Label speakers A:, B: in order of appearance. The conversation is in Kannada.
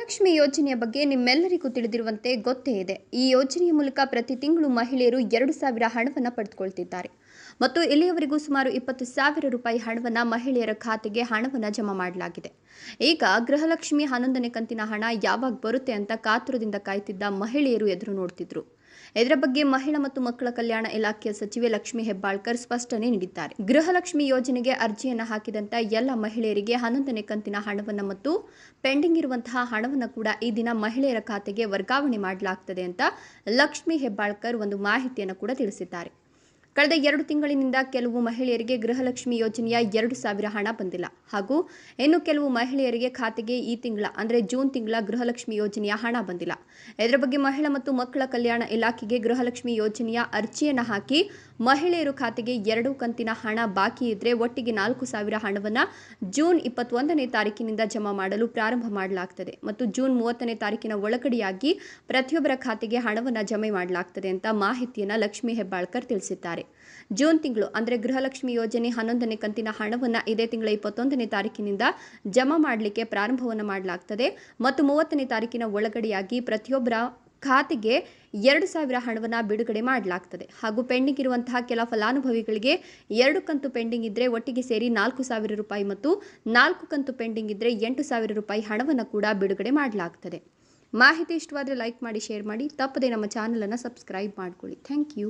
A: ಲಕ್ಷ್ಮಿ ಯೋಜನೆಯ ಬಗ್ಗೆ ನಿಮ್ಮೆಲ್ಲರಿಗೂ ತಿಳಿದಿರುವಂತೆ ಗೊತ್ತೇ ಇದೆ. ಈ ಯೋಜನೆಯ ಮೂಲಕ ಪ್ರತಿ ತಿಂಗಳು ಮಹಿಳೆಯರು ಎರಡು ಸಾವಿರ ಹಣವನ್ನು ಪಡೆದುಕೊಳ್ತಿದ್ದಾರೆ. ಮತ್ತು ಇಲ್ಲಿಯವರೆಗೂ ಸುಮಾರು ಇಪ್ಪತ್ತು ಸಾವಿರ ರೂಪಾಯಿ ಹಣವನ್ನು ಮಹಿಳೆಯರ ಖಾತೆಗೆ ಹಣವನ್ನು ಜಮಾ ಮಾಡಲಾಗಿದೆ. ಈಗ ಗೃಹಲಕ್ಷ್ಮಿ ಹನ್ನೊಂದನೇ ಕಂತಿನ ಹಣ ಯಾವಾಗ ಬರುತ್ತೆ ಅಂತ ಕಾತುರದಿಂದ ಕಾಯ್ತಿದ್ದ ಮಹಿಳೆಯರು ಎದುರು ನೋಡ್ತಿದ್ರು. ಇದರ ಬಗ್ಗೆ ಮಹಿಳಾ ಮತ್ತು ಮಕ್ಕಳ ಕಲ್ಯಾಣ ಇಲಾಖೆಯ ಸಚಿವೆ ಲಕ್ಷ್ಮಿ ಹೆಬ್ಬಾಳ್ಕರ್ ಸ್ಪಷ್ಟನೆ ನೀಡಿದ್ದಾರೆ. ಗೃಹಲಕ್ಷ್ಮಿ ಯೋಜನೆಗೆ ಅರ್ಜಿಯನ್ನು ಹಾಕಿದಂತ ಎಲ್ಲ ಮಹಿಳೆಯರಿಗೆ ಹನ್ನೊಂದನೇ ಕಂತಿನ ಹಣವನ್ನು ಮತ್ತು ಪೆಂಡಿಂಗ್ ಇರುವಂತಹ ಹಣವನ್ನು ಕೂಡ ಈ ದಿನ ಮಹಿಳೆಯರ ಖಾತೆಗೆ ವರ್ಗಾವಣೆ ಮಾಡಲಾಗ್ತದೆ ಅಂತ ಲಕ್ಷ್ಮಿ ಹೆಬ್ಬಾಳ್ಕರ್ ಒಂದು ಮಾಹಿತಿಯನ್ನು ಕೂಡ ತಿಳಿಸಿದ್ದಾರೆ. ಕಳೆದ ಎರಡು ತಿಂಗಳಿನಿಂದ ಕೆಲವು ಮಹಿಳೆಯರಿಗೆ ಗೃಹಲಕ್ಷ್ಮಿ ಯೋಜನೆಯ ಎರಡು ಸಾವಿರ ಹಣ ಬಂದಿಲ್ಲ. ಹಾಗೂ ಇನ್ನು ಕೆಲವು ಮಹಿಳೆಯರಿಗೆ ಖಾತೆಗೆ ಈ ತಿಂಗಳ, ಅಂದರೆ ಜೂನ್ ತಿಂಗಳ ಗೃಹಲಕ್ಷ್ಮಿ ಯೋಜನೆಯ ಹಣ ಬಂದಿಲ್ಲ. ಇದರ ಬಗ್ಗೆ ಮಹಿಳಾ ಮತ್ತು ಮಕ್ಕಳ ಕಲ್ಯಾಣ ಇಲಾಖೆಗೆ ಗೃಹಲಕ್ಷ್ಮಿ ಯೋಜನೆಯ ಅರ್ಜಿಯನ್ನು ಹಾಕಿ ಮಹಿಳೆಯರು ಖಾತೆಗೆ ಎರಡು ಕಂತಿನ ಹಣ ಬಾಕಿ ಇದ್ರೆ ಒಟ್ಟಿಗೆ ನಾಲ್ಕು ಸಾವಿರ ಹಣವನ್ನು ಜೂನ್ ಇಪ್ಪತ್ತೊಂದನೇ ತಾರೀಕಿನಿಂದ ಜಮಾ ಮಾಡಲು ಪ್ರಾರಂಭ ಮಾಡಲಾಗ್ತದೆ ಮತ್ತು ಜೂನ್ ಮೂವತ್ತನೇ ತಾರೀಕಿನ ಒಳಗಡೆಯಾಗಿ ಪ್ರತಿಯೊಬ್ಬರ ಖಾತೆಗೆ ಹಣವನ್ನು ಜಮೆ ಮಾಡಲಾಗ್ತದೆ ಅಂತ ಮಾಹಿತಿಯನ್ನು ಲಕ್ಷ್ಮಿ ಹೆಬ್ಬಾಳ್ಕರ್ ತಿಳಿಸಿದ್ದಾರೆ. ಜೂನ್ ತಿಂಗಳು ಅಂದರೆ ಗೃಹಲಕ್ಷ್ಮಿ ಯೋಜನೆ ಹನ್ನೊಂದನೇ ಕಂತಿನ ಹಣವನ್ನು ಇದೇ ತಿಂಗಳ ಇಪ್ಪತ್ತೊಂದನೇ ತಾರೀಕಿನಿಂದ ಜಮಾ ಮಾಡಲಿಕ್ಕೆ ಪ್ರಾರಂಭವನ್ನು ಮಾಡಲಾಗ್ತದೆ ಮತ್ತು ಮೂವತ್ತನೇ ತಾರೀಕಿನ ಒಳಗಡೆಯಾಗಿ ಪ್ರತಿಯೊಬ್ಬರ ಖಾತೆಗೆ ಎರಡು ಸಾವಿರ ಹಣವನ್ನು ಬಿಡುಗಡೆ ಮಾಡಲಾಗ್ತದೆ. ಹಾಗೂ ಪೆಂಡಿಂಗ್ ಇರುವಂತಹ ಕೆಲ ಫಲಾನುಭವಿಗಳಿಗೆ ಎರಡು ಕಂತು ಪೆಂಡಿಂಗ್ ಇದ್ದರೆ ಒಟ್ಟಿಗೆ ಸೇರಿ ನಾಲ್ಕು ಸಾವಿರ ರೂಪಾಯಿ ಮತ್ತು ನಾಲ್ಕು ಕಂತು ಪೆಂಡಿಂಗ್ ಇದ್ದರೆ ಎಂಟು ಸಾವಿರ ರೂಪಾಯಿ ಹಣವನ್ನು ಕೂಡ ಬಿಡುಗಡೆ ಮಾಡಲಾಗ್ತದೆ. ಮಾಹಿತಿ ಇಷ್ಟವಾದರೆ ಲೈಕ್ ಮಾಡಿ, ಶೇರ್ ಮಾಡಿ. ತಪ್ಪದೆ ನಮ್ಮ ಚಾನಲನ್ನು ಸಬ್ಸ್ಕ್ರೈಬ್ ಮಾಡ್ಕೊಳ್ಳಿ. Thank you.